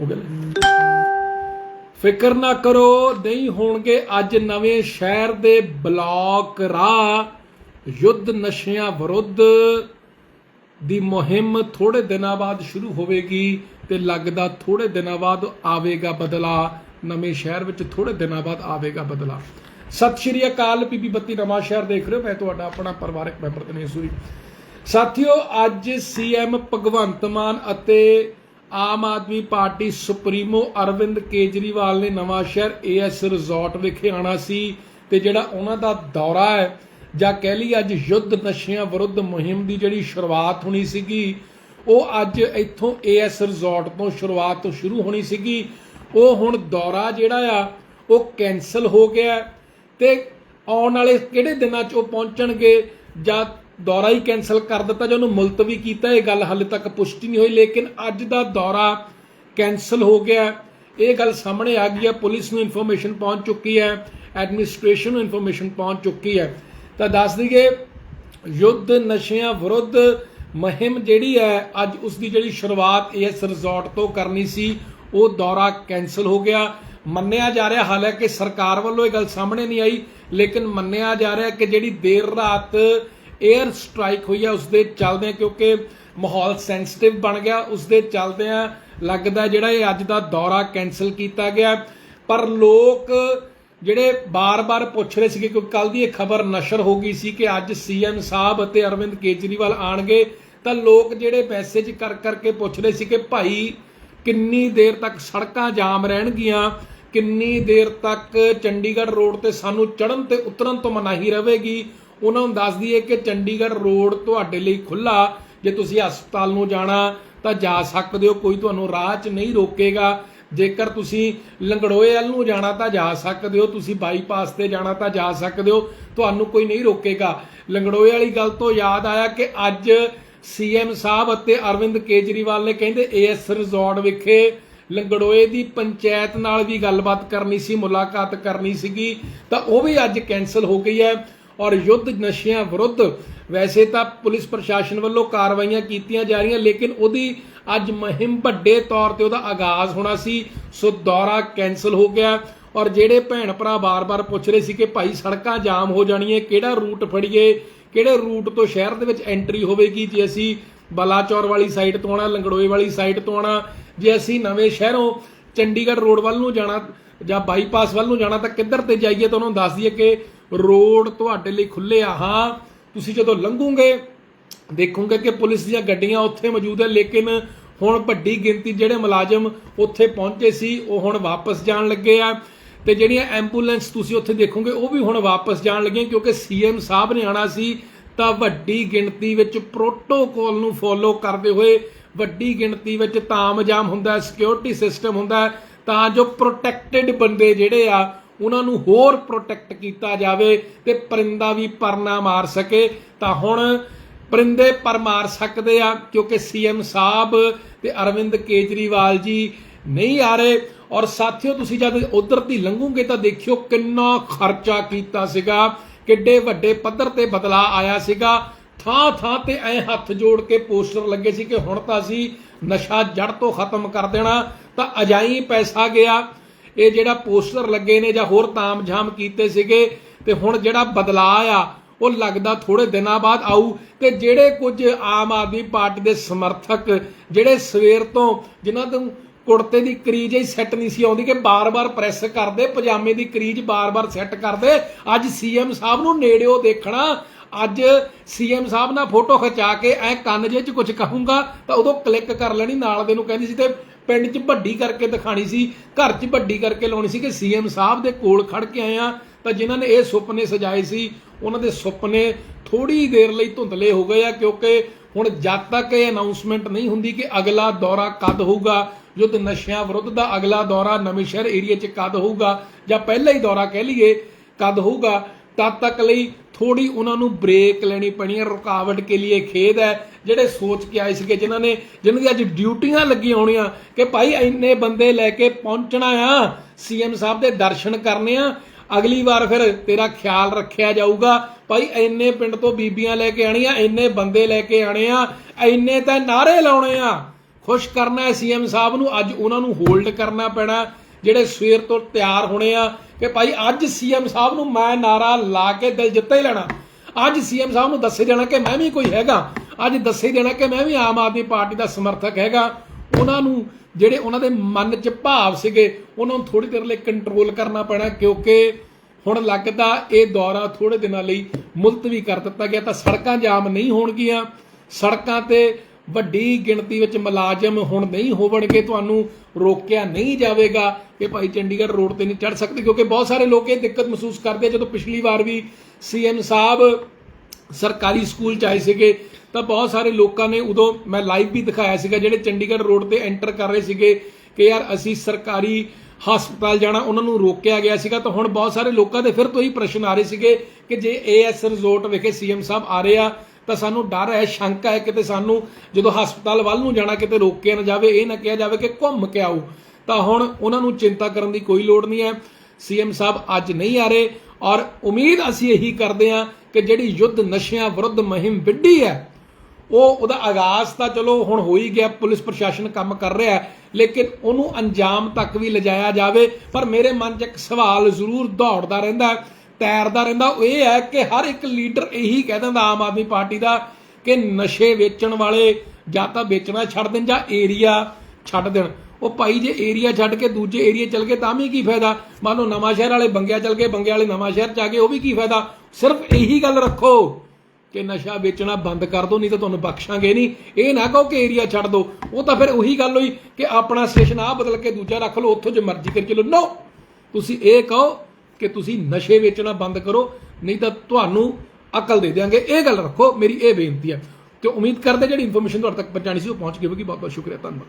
ਹੋ ਗਿਆ ਫਿਕਰ ਨਾ ਕਰੋ, ਨਹੀਂ ਹੋਣਗੇ ਅੱਜ ਨਵੇਂ ਸ਼ਹਿਰ ਦੇ ਬਲਾਕ ਰਾਹ। ਯੁੱਧ ਨਸ਼ਿਆਂ ਵਿਰੁੱਧ ਦੀ ਮੁਹਿੰਮ ਥੋੜੇ ਦਿਨਾਂ ਬਾਅਦ ਸ਼ੁਰੂ ਹੋਵੇਗੀ ਤੇ ਲੱਗਦਾ ਥੋੜੇ ਦਿਨਾਂ ਬਾਅਦ ਆਵੇਗਾ ਬਦਲਾ। ਨਵੇਂ ਸ਼ਹਿਰ ਵਿੱਚ ਥੋੜੇ ਦਿਨਾਂ ਬਾਅਦ ਆਵੇਗਾ ਬਦਲਾ। ਸਤਿ ਸ਼੍ਰੀ ਅਕਾਲ, ਪੀਪੀ ਬੱਤੀ ਨਵਾਂ ਸ਼ਹਿਰ ਦੇਖ ਰਹੇ ਹੋ। ਮੈਂ ਤੁਹਾਡਾ ਆਪਣਾ ਪਰਿਵਾਰਕ ਮੈਂਬਰ ਦਿਨੇਸ਼ ਸੂਰੀ। ਸਾਥੀਓ, ਅੱਜ ਸੀਐਮ ਭਗਵੰਤ ਮਾਨ ਅਤੇ ਆਮ ਆਦਮੀ ਪਾਰਟੀ ਸੁਪਰੀਮੋ ਅਰਵਿੰਦ ਕੇਜਰੀਵਾਲ ਨੇ ਨਵਾਂ ਸ਼ਹਿਰ ਏਐਸ ਰਿਜ਼ੋਰਟ ਵਿਖੇ ਆਣਾ ਸੀ ਤੇ ਜਿਹੜਾ ਉਹਨਾਂ ਦਾ ਦੌਰਾ ਹੈ, ਜਾਂ ਕਹਿ ਲਈ ਅੱਜ ਯੁੱਧ ਨਸ਼ਿਆਂ ਵਿਰੁੱਧ ਮੁਹਿੰਮ ਦੀ ਜਿਹੜੀ ਸ਼ੁਰੂਆਤ ਹੋਣੀ ਸੀਗੀ, ਉਹ ਅੱਜ ਇੱਥੋਂ ਏਐਸ ਰਿਜ਼ੋਰਟ ਤੋਂ ਸ਼ੁਰੂਆਤ ਤੋਂ ਸ਼ੁਰੂ ਹੋਣੀ ਸੀਗੀ। ਉਹ ਹੁਣ ਦੌਰਾ ਜਿਹੜਾ ਆ, ਉਹ ਕੈਨਸਲ ਹੋ ਗਿਆ ਤੇ ਆਉਣ ਵਾਲੇ ਕਿਹੜੇ ਦਿਨਾਂ 'ਚ ਉਹ ਪਹੁੰਚਣਗੇ ਜਾਂ ਦੌਰਾ ਹੀ ਕੈਨਸਲ ਕਰ ਦਿੱਤਾ ਜਾਂ ਉਹਨੂੰ ਮੁਲਤਵੀ ਕੀਤਾ, ਇਹ ਗੱਲ ਹਾਲੇ ਤੱਕ ਪੁਸ਼ਟੀ ਨਹੀਂ ਹੋਈ, ਲੇਕਿਨ ਅੱਜ ਦਾ ਦੌਰਾ ਕੈਨਸਲ ਹੋ ਗਿਆ। ਇਹ ਗੱਲ ਸਾਹਮਣੇ ਆ ਗਈ ਹੈ, ਪੁਲਿਸ ਨੂੰ ਇਨਫੋਰਮੇਸ਼ਨ ਪਹੁੰਚ ਚੁੱਕੀ ਹੈ, ਐਡਮਿਨਿਸਟ੍ਰੇਸ਼ਨ ਨੂੰ ਇਨਫੋਰਮੇਸ਼ਨ ਪਹੁੰਚ ਚੁੱਕੀ ਹੈ। ਤਾਂ ਦੱਸ ਦਈਏ, ਯੁੱਧ ਨਸ਼ਿਆਂ ਵਿਰੁੱਧ ਮੁਹਿੰਮ ਜਿਹੜੀ ਹੈ, ਅੱਜ ਉਸ ਦੀ ਜਿਹੜੀ ਸ਼ੁਰੂਆਤ ਇਸ ਰਿਜ਼ੋਰਟ ਤੋਂ ਕਰਨੀ ਸੀ, ਉਹ ਦੌਰਾ ਕੈਨਸਲ ਹੋ ਗਿਆ। ਮੰਨਿਆ ਜਾ ਰਿਹਾ, ਹਾਲਾਂਕਿ ਸਰਕਾਰ ਵੱਲੋਂ ਇਹ ਗੱਲ ਸਾਹਮਣੇ ਨਹੀਂ ਆਈ, ਲੇਕਿਨ ਮੰਨਿਆ ਜਾ ਰਿਹਾ ਕਿ ਜਿਹੜੀ ਦੇਰ ਰਾਤ 에ਅਰ ਸਟ੍ਰਾਈਕ ਹੋਈ ਹੈ ਉਸ ਦੇ ਚੱਲਦੇ ਕਿਉਂਕਿ ਮਾਹੌਲ ਸੈਂਸਿਟਿਵ ਬਣ ਗਿਆ। ਉਸ ਦੇ ਚੱਲਦਿਆਂ ਲੱਗਦਾ ਜਿਹੜਾ ਇਹ ਅੱਜ ਦਾ ਦੌਰਾ ਕੈਨਸਲ ਕੀਤਾ ਗਿਆ। ਪਰ ਲੋਕ ਜਿਹੜੇ ਬਾਰ-ਬਾਰ ਪੁੱਛ ਰਹੇ ਸੀਗੇ, ਕਿਉਂਕਿ ਕੱਲ ਦੀ ਇਹ ਖਬਰ ਨਸ਼ਰ ਹੋ ਗਈ ਸੀ ਕਿ ਅੱਜ ਸੀਐਮ ਸਾਹਿਬ ਅਤੇ ਅਰਵਿੰਦ ਕੇਜਰੀਵਾਲ ਆਣਗੇ, ਤਾਂ ਲੋਕ ਜਿਹੜੇ ਮੈਸੇਜ ਕਰ ਕਰਕੇ ਪੁੱਛ ਰਹੇ ਸੀ ਕਿ ਭਾਈ ਕਿੰਨੀ ਦੇਰ ਤੱਕ ਸੜਕਾਂ ਜਾਮ ਰਹਿਣਗੀਆਂ, ਕਿੰਨੀ ਦੇਰ ਤੱਕ ਚੰਡੀਗੜ੍ਹ ਰੋਡ ਤੇ ਸਾਨੂੰ ਚੜਨ ਤੇ ਉਤਰਨ ਤੋਂ ਮਨਾਹੀ ਰਹੇਗੀ ਉਹਨਾਂ ਨੂੰ ਦੱਸ ਦਈਏ ਕਿ ਚੰਡੀਗੜ੍ਹ ਰੋਡ ਤੁਹਾਡੇ ਲਈ ਖੁੱਲਾ ਜੇ ਤੁਸੀਂ ਹਸਪਤਾਲ ਨੂੰ ਜਾਣਾ, ਤਾਂ ਜਾ ਸਕਦੇ ਹੋ, ਕੋਈ ਤੁਹਾਨੂੰ ਰਾਹ 'ਚ ਨਹੀਂ ਰੋਕੇਗਾ। ਜੇਕਰ ਤੁਸੀਂ ਲੰਗੜੋਏ ਵੱਲ ਨੂੰ ਜਾਣਾ, ਤਾਂ ਜਾ ਸਕਦੇ ਹੋ। ਤੁਸੀਂ ਬਾਈਪਾਸ ਤੇ ਜਾਣਾ, ਤਾਂ ਜਾ ਸਕਦੇ ਹੋ। ਤੁਹਾਨੂੰ ਕੋਈ ਨਹੀਂ ਰੋਕੇਗਾ। ਲੰਗੜੋਏ ਵਾਲੀ ਗੱਲ ਤੋਂ ਯਾਦ ਆਇਆ ਕਿ ਅੱਜ ਸੀਐਮ ਸਾਹਿਬ ਅਤੇ ਅਰਵਿੰਦ ਕੇਜਰੀਵਾਲ ਨੇ ਕਹਿੰਦੇ, ਏਐਸ ਰਿਜ਼ੋਰਟ ਵਿਖੇ ਲੰਗੜੋਏ ਦੀ ਪੰਚਾਇਤ ਨਾਲ ਵੀ ਗੱਲਬਾਤ ਕਰਨੀ ਸੀ, ਮੁਲਾਕਾਤ ਕਰਨੀ ਸੀਗੀ। ਤਾਂ ਉਹ ਵੀ ਅੱਜ ਕੈਨਸਲ ਹੋ ਗਈ ਹੈ। ਔਰ ਯੁੱਧ ਨਸ਼ਿਆਂ ਵਿਰੁੱਧ ਵੈਸੇ ਤਾਂ ਪੁਲਿਸ ਪ੍ਰਸ਼ਾਸਨ ਵੱਲੋਂ ਕਾਰਵਾਈਆਂ ਕੀਤੀਆਂ ਜਾ ਰਹੀਆਂ, ਲੇਕਿਨ ਉਹਦੀ ਅੱਜ ਮੁਹਿੰਮ ਵੱਡੇ ਤੌਰ ਤੇ ਉਹਦਾ ਆਗਾਜ਼ ਹੋਣਾ ਸੀ, ਸੋ ਦੌਰਾ ਕੈਨਸਲ ਹੋ ਗਿਆ। ਔਰ ਜਿਹੜੇ ਭੈਣ ਭਰਾ ਬਾਰ-ਬਾਰ ਪੁੱਛ ਰਹੇ ਸੀ ਕਿ ਭਾਈ ਸੜਕਾਂ ਜਾਮ ਹੋ ਜਾਣੀਆਂ, ਕਿਹੜਾ ਰੂਟ ਫੜੀਏ, ਕਿਹੜੇ ਰੂਟ ਤੋਂ ਸ਼ਹਿਰ ਦੇ ਵਿੱਚ ਐਂਟਰੀ ਹੋਵੇਗੀ ਜੇ ਅਸੀਂ ਬਲਾਚੌਰ ਵਾਲੀ ਸਾਈਡ ਤੋਂ ਆਣਾ ਲੰਗੜੋਏ ਵਾਲੀ ਸਾਈਡ ਤੋਂ ਆਣਾ ਜੇ ਅਸੀਂ ਨਵੇਂ ਸ਼ਹਿਰੋਂ ਚੰਡੀਗੜ੍ਹ ਰੋਡ ਵੱਲ ਨੂੰ ਜਾਣਾ ਜਾਂ ਬਾਈਪਾਸ ਵੱਲ ਨੂੰ ਜਾਣਾ ਤਾਂ ਕਿੱਧਰ ਤੇ ਜਾਈਏ ਤਾਂ ਉਹਨੂੰ ਨੂੰ ਦੱਸ ਦਈਏ ਕਿ ਰੋਡ ਤੁਹਾਡੇ ਲਈ ਖੁੱਲੇ ਆ, ਹਾਂ। ਤੁਸੀਂ ਜਦੋਂ ਲੰਘੋਗੇ, ਦੇਖੋਗੇ ਕਿ ਪੁਲਿਸ ਦੀਆਂ ਗੱਡੀਆਂ ਉੱਥੇ ਮੌਜੂਦ ਹੈ, ਲੇਕਿਨ ਹੁਣ ਵੱਡੀ ਗਿਣਤੀ ਜਿਹੜੇ ਮੁਲਾਜ਼ਮ ਉੱਥੇ ਪਹੁੰਚੇ ਸੀ, ਉਹ ਹੁਣ ਵਾਪਸ ਜਾਣ ਲੱਗੇ ਆ। ਤੇ ਜਿਹੜੀਆਂ ਐਂਬੂਲੈਂਸ ਤੁਸੀਂ ਉੱਥੇ ਦੇਖੋਗੇ, ਉਹ ਵੀ ਹੁਣ ਵਾਪਸ ਜਾਣ ਲੱਗੀਆਂ, ਕਿਉਂਕਿ ਸੀਐਮ ਸਾਹਿਬ ਨੇ ਆਣਾ ਸੀ, ਤਾਂ ਵੱਡੀ ਗਿਣਤੀ ਵਿੱਚ ਪ੍ਰੋਟੋਕੋਲ ਨੂੰ ਫੋਲੋ ਕਰਦੇ ਹੋਏ ਵੱਡੀ ਗਿਣਤੀ ਵਿੱਚ ਤਾਮਜਾਮ ਹੁੰਦਾ ਹੈ ਸਿਕਿਉਰਿਟੀ ਸਿਸਟਮ ਹੁੰਦਾ, ਤਾਂ ਜੋ ਪ੍ਰੋਟੈਕਟਿਡ ਬੰਦੇ ਜਿਹੜੇ ਆ ਉਹਨਾਂ ਨੂੰ ਹੋਰ ਪ੍ਰੋਟੈਕਟ ਕੀਤਾ ਜਾਵੇ ਤੇ ਪਰਿੰਦਾ ਵੀ ਪਰ ਮਾਰ ਸਕੇ, ਤਾਂ ਹੁਣ ਪਰਿੰਦੇ ਪਰ ਮਾਰ ਸਕਦੇ ਆ, ਕਿਉਂਕਿ ਸੀਐਮ ਸਾਹਿਬ ਤੇ ਅਰਵਿੰਦ ਕੇਜਰੀਵਾਲ ਜੀ ਨਹੀਂ ਆ ਰਹੇ। ਔਰ ਸਾਥੀਓ, ਤੁਸੀਂ ਜਦ ਉਧਰ ਦੀ ਲੰਘੋਗੇ ਤਾਂ ਦੇਖਿਓ ਕਿੰਨਾ ਖਰਚਾ ਕੀਤਾ ਸੀਗਾ, ਕਿੱਡੇ ਵੱਡੇ ਪੱਧਰ ਤੇ ਬਦਲਾ ਆਇਆ ਸੀਗਾ। ਥਾਂ ਥਾਂ ਤੇ ਐ ਹੱਥ ਜੋੜ ਕੇ ਪੋਸਟਰ ਲੱਗੇ ਸੀ ਕਿ ਹੁਣ ਤਾਂ ਅਸੀਂ ਨਸ਼ਾ ਜੜ ਤੋਂ ਖਤਮ ਕਰ ਦੇਣਾ, ਤਾਂ ਅਜਾਈ ਪੈਸਾ ਗਿਆ। ਇਹ ਜਿਹੜਾ ਪੋਸਟਰ ਲੱਗੇ ਨੇ ਜਾਂ ਹੋਰ ਤਾਮਝਾਮ ਕੀਤੇ ਸੀਗੇ ਤੇ ਹੁਣ ਜਿਹੜਾ ਬਦਲਾਅ ਆ, ਉਹ ਲੱਗਦਾ ਥੋੜੇ ਦਿਨਾਂ ਬਾਅਦ ਆਊ ਤੇ ਜਿਹੜੇ ਕੁਝ ਆਮ ਆਦਮੀ ਪਾਰਟੀ ਦੇ ਸਮਰਥਕ ਜਿਹੜੇ ਸਵੇਰ ਤੋਂ ਜਿਨ੍ਹਾਂ ਤੋਂ ਕੁੜਤੇ ਦੀ ਕਰੀਜ ਹੀ ਸੈੱਟ ਨਹੀਂ ਸੀ ਆਉਂਦੀ ਕਿ ਬਾਰ-ਬਾਰ ਪ੍ਰੈਸ ਕਰਦੇ, ਪਜਾਮੇ ਦੀ ਕਰੀਜ ਬਾਰ-ਬਾਰ ਸੈੱਟ ਕਰਦੇ, ਅੱਜ ਸੀਐਮ ਸਾਹਿਬ ਨੂੰ ਨੇੜਿਓ ਦੇਖਣਾ, ਅੱਜ ਸੀਐਮ ਸਾਹਿਬ ਨਾਲ ਫੋਟੋ ਖਿਚਾ ਕੇ ਐ ਕੰਨ ਜੇ ਚ ਕੁਝ ਕਹੂੰਗਾ ਤਾਂ ਉਦੋਂ ਕਲਿੱਕ ਕਰ ਲੈਣੀ, ਨਾਲ ਦੇ ਨੂੰ ਕਹਿੰਦੀ ਸੀ ਤੇ ਪਿੰਡ 'ਚ ਵੱਡੀ ਕਰਕੇ ਦਿਖਾਣੀ ਸੀ, ਘਰ 'ਚ ਵੱਡੀ ਕਰਕੇ ਲਾਉਣੀ ਸੀ ਕਿ ਸੀਐਮ ਸਾਹਿਬ ਦੇ ਕੋਲ ਖੜ ਕੇ ਆਏ ਆ ਤਾਂ ਜਿਨ੍ਹਾਂ ਨੇ ਇਹ ਸੁਪਨੇ ਸਜਾਏ ਸੀ, ਉਹਨਾਂ ਦੇ ਸੁਪਨੇ ਥੋੜੀ ਦੇਰ ਲਈ ਧੁੰਦਲੇ ਹੋ ਗਏ ਆ ਕਿਉਂਕਿ ਹੁਣ ਜਦ ਤੱਕ ਇਹ ਅਨਾਉਂਸਮੈਂਟ ਨਹੀਂ ਹੁੰਦੀ ਕਿ ਅਗਲਾ ਦੌਰਾ ਕਦ ਹੋਊਗਾ, ਯੁੱਧ ਨਸ਼ਿਆਂ ਵਿਰੁੱਧ ਦਾ ਅਗਲਾ ਦੌਰਾ ਨਵੇਂ ਸ਼ਹਿਰ ਏਰੀਆ 'ਚ ਕਦ ਹੋਊਗਾ ਜਾਂ ਪਹਿਲਾ ਹੀ ਦੌਰਾ ਕਹਿ ਲਈਏ ਕਦ ਹੋਊਗਾ ਤਦ ਤੱਕ ਲਈ ਥੋੜੀ ਉਹਨਾਂ ਨੂੰ ਬ੍ਰੇਕ ਲੈਣੀ ਪੈਣੀ ਹੈ, ਰੁਕਾਵਟ ਕੇ ਲਈ ਖੇਦ ਹੈ, ਜਿਹੜੇ ਸੋਚ ਕੇ ਆਏ ਸੀਗੇ, ਜਿਨ੍ਹਾਂ ਨੇ, ਜਿਨ੍ਹਾਂ ਦੀ ਅੱਜ ਡਿਊਟੀਆਂ ਲੱਗੀਆਂ ਹੋਣੀਆਂ ਕਿ ਭਾਈ ਇੰਨੇ ਬੰਦੇ ਲੈ ਕੇ ਪਹੁੰਚਣਾ ਆ ਸੀਐਮ ਸਾਹਿਬ ਦੇ ਦਰਸ਼ਨ ਕਰਨੇ ਆ, ਅਗਲੀ ਵਾਰ ਫਿਰ ਤੇਰਾ ਖਿਆਲ ਰੱਖਿਆ ਜਾਊਗਾ, ਭਾਈ ਇੰਨੇ ਪਿੰਡ ਤੋਂ ਬੀਬੀਆਂ ਲੈ ਕੇ ਆਣੀਆਂ ਇੰਨੇ ਬੰਦੇ ਲੈ ਕੇ ਆਣੇ ਆ, ਇੰਨੇ ਤਾਂ ਨਾਰੇ ਲਾਉਣੇ ਆ, ਖੁਸ਼ ਕਰਨਾ ਹੈ ਸੀਐਮ ਸਾਹਿਬ ਨੂੰ, ਅੱਜ ਉਹਨਾਂ ਨੂੰ ਹੋਲਡ ਕਰਨਾ ਪੈਣਾ ਜਿਹੜੇ ਸਵੇਰ ਤੋਂ ਤਿਆਰ ਹੋਣੇ ਆ ਕਿ ਭਾਈ ਅੱਜ ਸੀਐਮ ਸਾਹਿਬ ਨੂੰ ਮੈਂ ਨਾਰਾ ਲਾ ਕੇ ਦਿਲ ਜਿੱਤਾ ਹੀ ਲੈਣਾ। ਅੱਜ ਸੀਐਮ ਸਾਹਿਬ ਨੂੰ ਦੱਸੇ ਜਾਣਾ ਕਿ ਮੈਂ ਵੀ ਕੋਈ ਹੈਗਾ। ਅੱਜ ਦੱਸੇ ਦੇਣਾ ਕਿ ਮੈਂ ਵੀ ਆਮ ਆਦਮੀ ਪਾਰਟੀ ਦਾ ਸਮਰਥਕ ਹੈਗਾ। ਉਹਨਾਂ ਨੂੰ ਜਿਹੜੇ ਉਹਨਾਂ ਦੇ ਮਨ 'ਚ ਭਾਵ ਸੀਗੇ, ਉਹਨਾਂ ਨੂੰ ਥੋੜੀ ਦੇਰ ਲਈ ਕੰਟਰੋਲ ਕਰਨਾ ਪੈਣਾ ਕਿਉਂਕਿ ਹੁਣ ਲੱਗਦਾ ਇਹ ਦੌਰਾ ਥੋੜੇ ਦਿਨਾਂ ਲਈ ਮੁਲਤਵੀ ਕਰ ਦਿੱਤਾ ਗਿਆ ਤਾਂ ਸੜਕਾਂ ਜਾਮ ਨਹੀਂ ਹੋਣਗੀਆਂ। ਸੜਕਾਂ ਤੇ ਵੱਡੀ ਗਿਣਤੀ ਵਿੱਚ ਮੁਲਾਜ਼ਮ ਹੁਣ ਨਹੀਂ ਹੋਣਗੇ ਤੁਹਾਨੂੰ ਰੋਕਿਆ ਨਹੀਂ ਜਾਵੇਗਾ ਕਿ ਭਾਈ ਚੰਡੀਗੜ੍ਹ ਰੋਡ ਤੇ ਨਹੀਂ ਚੜ ਸਕਦੇ, ਕਿਉਂਕਿ ਬਹੁਤ ਸਾਰੇ ਲੋਕ ਇਹ ਦਿੱਕਤ ਮਹਿਸੂਸ ਕਰਦੇ ਜਦੋਂ ਪਿਛਲੀ ਵਾਰ ਵੀ ਸੀਐਮ ਸਾਹਿਬ ਸਰਕਾਰੀ ਸਕੂਲ ਚ ਆਏ ਸੀਗੇ, ਤਾਂ ਬਹੁਤ ਸਾਰੇ ਲੋਕਾਂ ਨੇ ਉਦੋਂ ਮੈਂ ਲਾਈਵ ਵੀ ਦਿਖਾਇਆ ਸੀਗਾ, ਜਿਹੜੇ ਚੰਡੀਗੜ੍ਹ ਰੋਡ ਤੇ ਐਂਟਰ ਕਰ ਰਹੇ ਸੀਗੇ ਕਿ ਯਾਰ ਅਸੀਂ ਸਰਕਾਰੀ ਹਸਪਤਾਲ ਜਾਣਾ, ਉਹਨਾਂ ਨੂੰ ਰੋਕਿਆ ਗਿਆ ਸੀਗਾ। ਤਾਂ ਹੁਣ ਬਹੁਤ ਸਾਰੇ ਲੋਕਾਂ ਦੇ ਫਿਰ ਤੋਂ ਹੀ ਪ੍ਰਸ਼ਨ ਆ ਰਹੇ ਸੀਗੇ ਕਿ ਜੇ ਏਐਸ ਰਿਜ਼ੋਰਟ ਵਿਖੇ ਸੀਐਮ ਸਾਹਿਬ ਆ ਰਹੇ ਆ ਤਾਂ ਸਾਨੂੰ ਡਰ ਹੈ ਸ਼ੰਕਾ ਹੈ ਕਿਤੇ ਸਾਨੂੰ ਜਦੋਂ ਹਸਪਤਾਲ ਵੱਲ ਨੂੰ ਜਾਣਾ ਕਿਤੇ ਰੋਕਿਆ ਨਾ ਜਾਵੇ ਇਹ ਨਾ ਕਿਹਾ ਜਾਵੇ ਕਿ ਘੁੰਮ ਕੇ ਆਓ। ਤਾਂ ਹੁਣ ਉਹਨਾਂ ਨੂੰ ਚਿੰਤਾ ਕਰਨ ਦੀ ਕੋਈ ਲੋੜ ਨਹੀਂ ਹੈ। ਸੀਐਮ ਸਾਹਿਬ ਅੱਜ ਨਹੀਂ ਆ ਰਹੇ ਔਰ ਉਮੀਦ ਅਸੀਂ ਇਹੀ ਕਰਦੇ ਹਾਂ ਕਿ ਜਿਹੜੀ ਯੁੱਧ ਨਸ਼ਿਆਂ ਵਿਰੁੱਧ ਮੁਹਿੰਮ ਵਿੱਢੀ ਹੈ ਉਹ ਉਹਦਾ ਆਗਾਜ਼ ਤਾਂ ਚਲੋ ਹੁਣ ਹੋ ਹੀ ਗਿਆ ਪੁਲਿਸ ਪ੍ਰਸ਼ਾਸਨ ਕੰਮ ਕਰ ਰਿਹਾ ਹੈ ਲੇਕਿਨ ਉਹਨੂੰ ਅੰਜਾਮ ਤੱਕ ਵੀ ਲਿਜਾਇਆ ਜਾਵੇ। ਪਰ ਮੇਰੇ ਮਨ 'ਚ ਇੱਕ ਸਵਾਲ ਜ਼ਰੂਰ ਦੌੜਦਾ ਰਹਿੰਦਾ ਹੈ, ਤੈਰਦਾ ਰਹਿੰਦਾ। ਉਹ ਇਹ ਹੈ ਕਿ ਹਰ ਇੱਕ ਲੀਡਰ ਇਹੀ ਕਹਿ ਦਿੰਦਾ ਆਮ ਆਦਮੀ ਪਾਰਟੀ ਦਾ ਕਿ ਨਸ਼ੇ ਵੇਚਣ ਵਾਲੇ ਜਾਂ ਤਾਂ ਵੇਚਣਾ ਛੱਡ ਦੇਣ ਜਾਂ ਏਰੀਆ ਛੱਡ ਦੇਣ। ਉਹ ਭਾਈ ਜੇ ਏਰੀਆ ਛੱਡ ਕੇ ਦੂਜੇ ਏਰੀਆ ਚਲ ਗਏ ਤਾਂ ਵੀ ਕੀ ਫਾਇਦਾ? ਮੰਨ ਲਓ ਨਵਾਂ ਸ਼ਹਿਰ ਵਾਲੇ ਬੰਗਿਆ ਚਲ ਗਏ ਬੰਗੇ ਵਾਲੇ ਨਵਾਂ ਸ਼ਹਿਰ ਚ ਆ ਗਏ, ਉਹ ਵੀ ਕੀ ਫਾਇਦਾ? ਸਿਰਫ ਇਹੀ ਗੱਲ ਰੱਖੋ ਕਿ ਨਸ਼ਾ ਵੇਚਣਾ ਬੰਦ ਕਰ ਦਿਓ ਨਹੀਂ ਤਾਂ ਤੁਹਾਨੂੰ ਬਖਸ਼ਾਂਗੇ ਨਹੀਂ। ਇਹ ਨਾ ਕਹੋ ਕਿ ਏਰੀਆ ਛੱਡ ਦਿਓ ਉਹ ਤਾਂ ਫਿਰ ਉਹੀ ਗੱਲ ਹੋਈ ਕਿ ਆਪਣਾ ਸਟੇਸ਼ਨ ਆ ਬਦਲ ਕੇ ਦੂਜਾ ਰੱਖ ਲਓ, ਉੱਥੋਂ ਜੇ ਮਰਜ਼ੀ ਕਰ ਚਲੋ ਨੋ ਤੁਸੀਂ ਇਹ ਕਹੋ ਕਿ ਤੁਸੀਂ ਨਸ਼ੇ ਵੇਚਣਾ ਬੰਦ ਕਰੋ, ਨਹੀਂ ਤਾਂ ਤੁਹਾਨੂੰ ਅਕਲ ਦੇ ਦਿਆਂਗੇ। ਇਹ ਗੱਲ ਰੱਖੋ, ਮੇਰੀ ਇਹ ਬੇਨਤੀ ਹੈ ਤੇ ਉਮੀਦ ਕਰਦੇ ਜਿਹੜੀ ਇਨਫੋਰਮੇਸ਼ਨ ਤੁਹਾਡੇ ਤੱਕ ਪਹੁੰਚਾਣੀ ਸੀ ਉਹ ਪਹੁੰਚ ਗਈ ਹੋਵੇਗੀ। ਬਹੁਤ ਬਹੁਤ ਸ਼ੁਕਰੀਆ, ਧੰਨਵਾਦ।